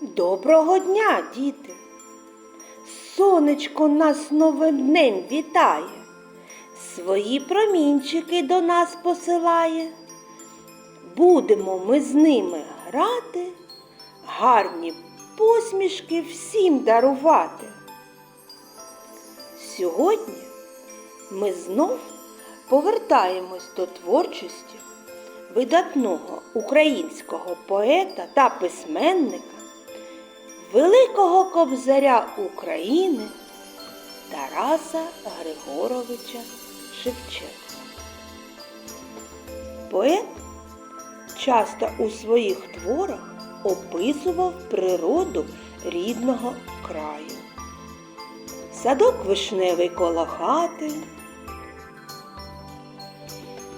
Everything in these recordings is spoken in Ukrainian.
Доброго дня, діти! Сонечко нас новим днем вітає, свої промінчики до нас посилає. Будемо ми з ними грати, гарні посмішки всім дарувати. Сьогодні ми знов повертаємось до творчості видатного українського поета та письменника, великого кобзаря України Тараса Григоровича Шевченка. Поет часто у своїх творах описував природу рідного краю. Садок вишневий коло хати,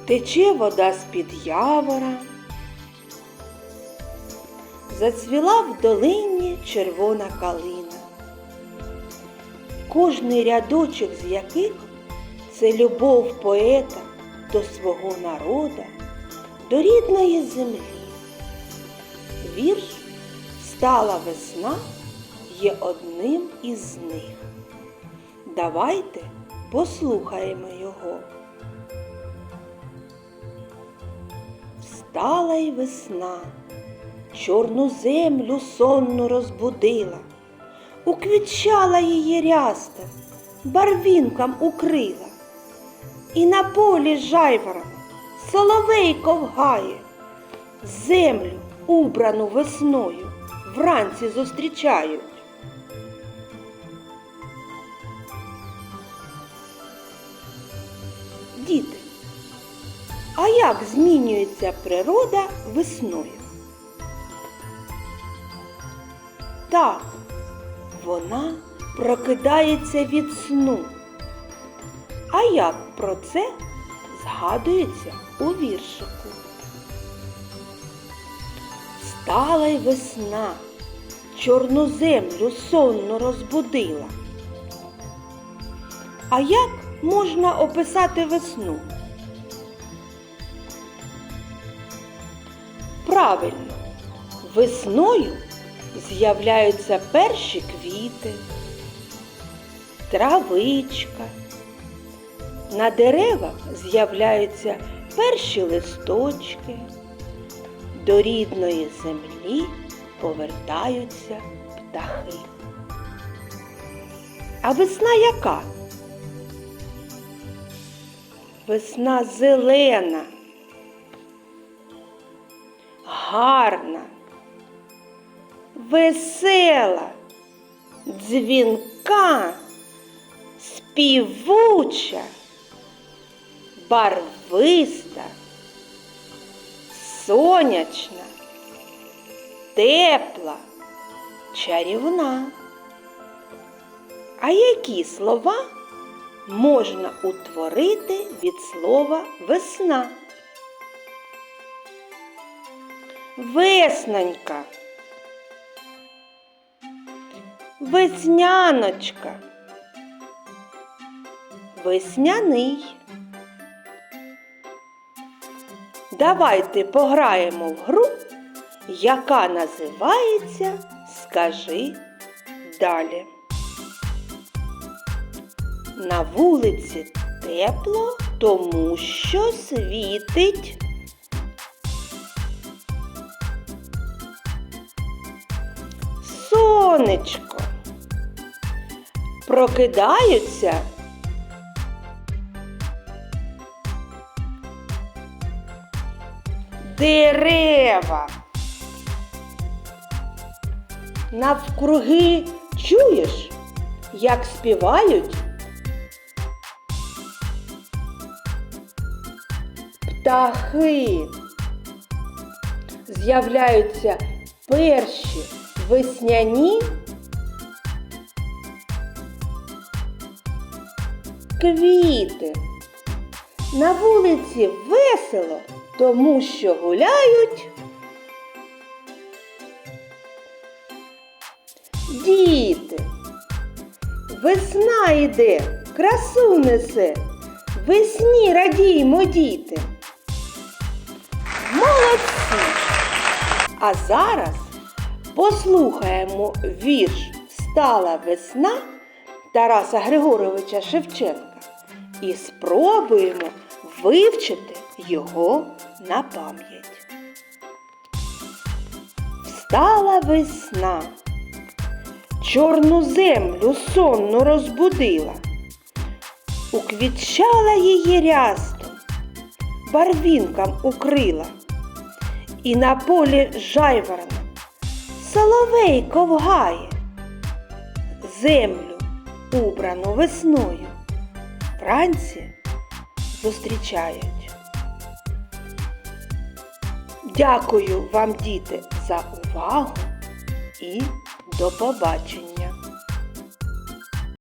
тече вода з-під явора, зацвіла в долині червона калина. Кожний рядочок з яких це любов поета до свого народа, до рідної землі. Вірш Стала весна є одним із них. Давайте послухаємо його. Встала й весна, чорну землю сонну розбудила, уквітчала її ряста, барвінкам укрила, і на полі жайворона соловейко вгає, землю, убрану весною, вранці зустрічають. Діти, а як змінюється природа весною? Так, вона прокидається від сну. А як про це згадується у віршику? Стала й весна, чорну землю сонно розбудила. А як можна описати весну? Правильно, весною з'являються перші квіти, травичка. На деревах з'являються перші листочки. До рідної землі повертаються птахи. А весна яка? Весна зелена, гарна, весела, дзвінка, співуча, барвиста, сонячна, тепла, чарівна. А які слова можна утворити від слова весна? Веснонька, весняночка, весняний. Давайте пограємо в гру, яка називається Скажи далі. На вулиці тепло, тому що світить. Сонечко. Прокидаються. Дерева. Навкруги чуєш, як співають птахи. З'являються перші весняні квіти. На вулиці весело, тому що гуляють діти. Весна йде, красу несе, весні радіймо, діти. Молодці! А зараз послухаємо вірш Стала весна Тараса Григоровича Шевченка. І спробуємо вивчити його на пам'ять. Встала весна, чорну землю сонно розбудила, уквітчала її рястом, барвінкам укрила, і на полі жайворона соловей ковгає, землю, убрану весною, вранці зустрічають. Дякую вам, діти, за увагу і до побачення!